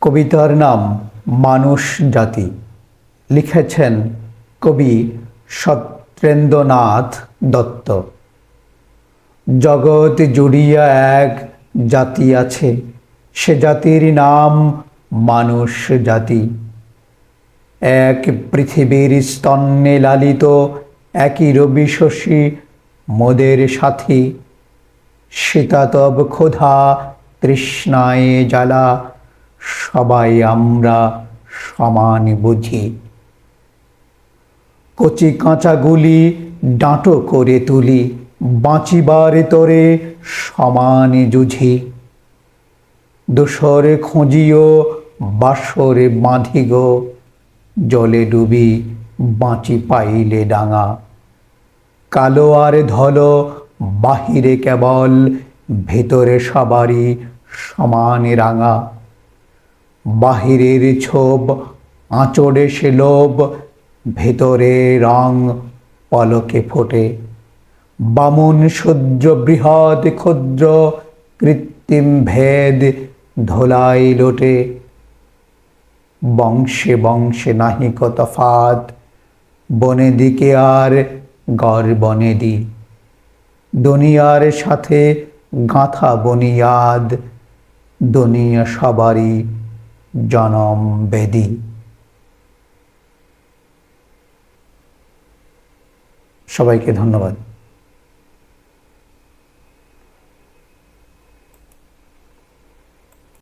কবিতার নাম মানুষ জাতি। লিখেছেন কবি সত্যেন্দ্রনাথ দত্ত। জগৎ জুড়িয়া এক জাতি আছে, সে জাতির নাম মানুষ জাতি। এক পৃথিবীর স্তন্যে লালিত, একই রবি শশী মোদের সাথী। শীতাতব ক্ষুধা তৃষ্ণায় জ্বালা সবাই আমরা সমান বুঝি। কচি কাঁচাগুলি ডাঁটো করে তুলি, বাঁচিবার তরে সমানে জুঝি দোসরে খুঁজিও, বাসরে বাঁধি গো জলে ডুবি বাঁচি পাইলে ডাঙা। কালো আর ধলো, বাহিরে কেবল, ভেতরে সবারই সমান রাঙা। বাহিরের ছোপ, আঁচড়ে সে লোভ, ভেতরে রং পলকে ফোটে। বামন সূর্য, বৃহৎ ক্ষুদ্র, কৃত্রিম ভেদ ধোলাই লোটে। বংশে বংশে নাহিক তফাত বনে দিকে আর গড় বনে দি। দুনিয়ার সাথে গাঁথা বনিয়াদ, দুনিয়া সবারই জনম বেদি। সবাইকে ধন্যবাদ।